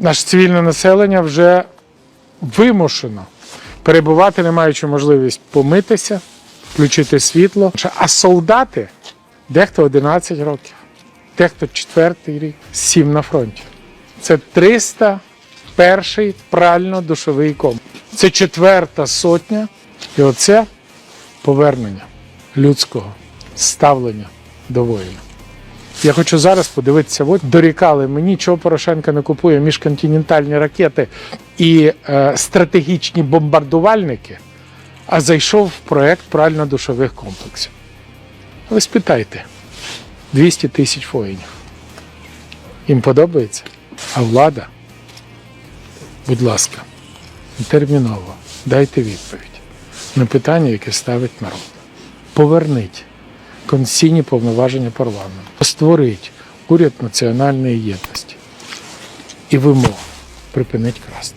Наше цивільне населення вже вимушено перебувати, не маючи можливість помитися, включити світло. А солдати дехто 11 років, дехто 4 рік, 7 на фронті. Це 301 прально-душовий комплекс. Це четверта сотня, і оце повернення людського ставлення до воїна. Я хочу зараз подивитися, от дорікали мені, чого Порошенко не купує міжконтинентальні ракети і е, стратегічні бомбардувальники, а зайшов в проект прально-душових комплексів. Ви спитайте, 200 тисяч воїнів. Їм подобається? А влада, будь ласка, терміново дайте відповідь на питання, яке ставить народ. Поверніть конституційні повноваження парламенту, створить уряд національної єдності і вимог припинить красти.